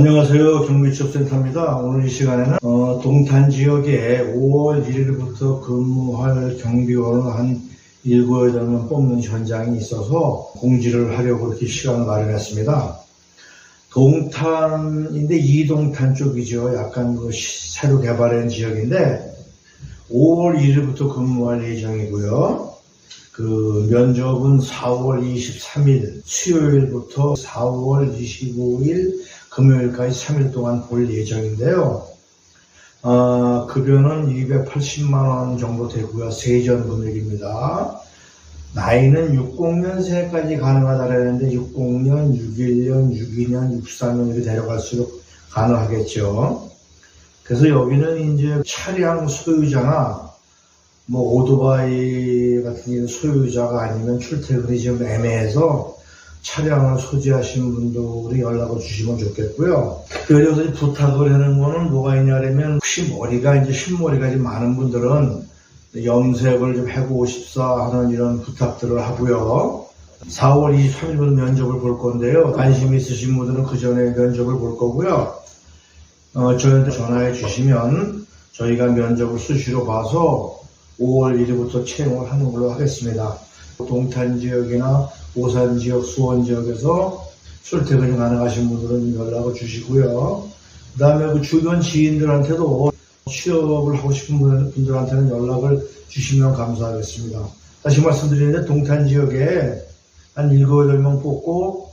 안녕하세요. 경기취업센터입니다. 오늘 이 시간에는 어, 동탄 지역에 5월 1일부터 근무할 경비원을 한 7, 8명 뽑는 현장이 있어서 공지를 하려고 이렇게 시간을 마련했습니다. 동탄인데 이동탄 쪽이죠. 약간 그 시- 새로 개발한 지역인데 5월 1일부터 근무할 예정이고요. 그 면접은 4월 23일 수요일부터 4월 25일 금요일까지 3일 동안 볼 예정인데요. 아, 급여는 280만원 정도 되고요. 세전 금액입니다. 나이는 60년생까지 가능하다라는데 60년, 61년, 62년, 64년 이렇게 데려갈수록 가능하겠죠. 그래서 여기는 이제 차량 소유자나 뭐 오토바이 같은 소유자가 아니면 출퇴근이 좀 애매해서 차량을 소지하신 분들이 연락을 주시면 좋겠고요. 그래서 부탁을 하는 거는 뭐가 있냐면 혹시 머리가 이제 흰머리가 좀 많은 분들은 염색을 좀 해보고 싶사 하는 이런 부탁들을 하고요. 4월 23일부터 면접을 볼 건데요. 관심 있으신 분들은 그 전에 면접을 볼 거고요. 어, 저희한테 전화해 주시면 저희가 면접을 수시로 봐서 5월 1일부터 채용을 하는 걸로 하겠습니다. 동탄 지역이나 오산 지역, 수원 지역에서 출퇴근이 가능하신 분들은 연락을 주시고요. 그 다음에 그 주변 지인들한테도 취업을 하고 싶은 분- 분들한테는 연락을 주시면 감사하겠습니다. 다시 말씀드리는데 동탄 지역에 한 7, 8명 뽑고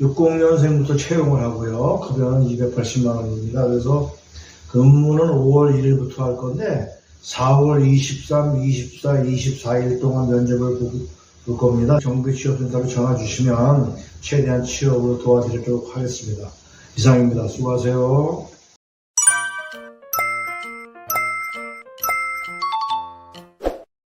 60년생부터 채용을 하고요. 급여는 280만 원입니다. 그래서 근무는 5월 1일부터 할 건데 4월 23, 24, 24일 동안 면접을 볼, 볼 겁니다. 정비취업센터로 전화 주시면 최대한 취업으로 도와드리도록 하겠습니다. 이상입니다. 수고하세요.